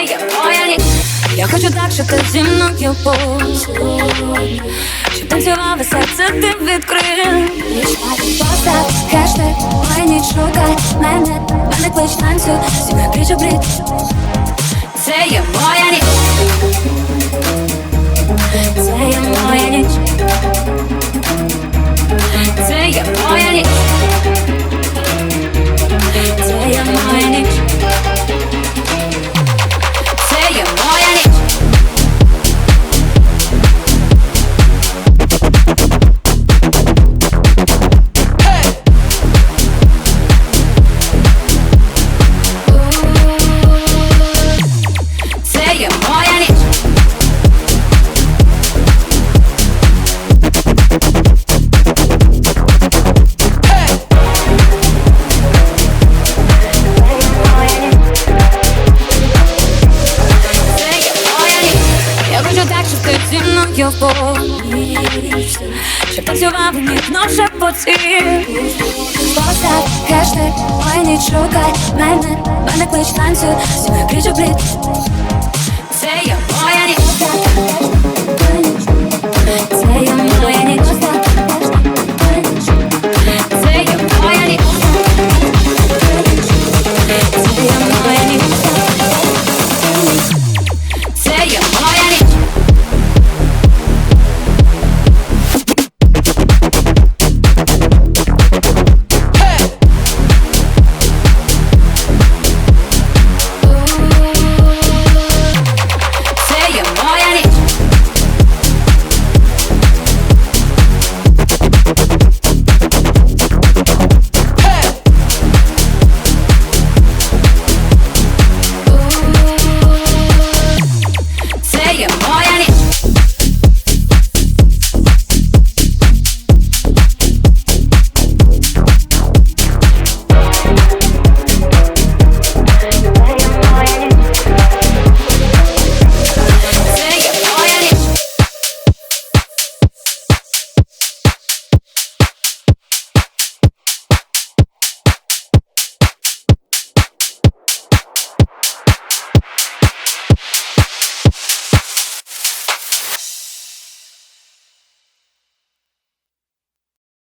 ніч Я хочу так, щоб ти зі мною був. Щоб танцював і серце ти відкрив. Постав хештег, моя ніч шукай мене. Мене клич танцю, зі мною пліч у Це є моя ніч Це є моя ніч був Щоб танцював і ніжно шепотів Постав хештег, моя ніч шукай мене Мене клич танцю, зі мною am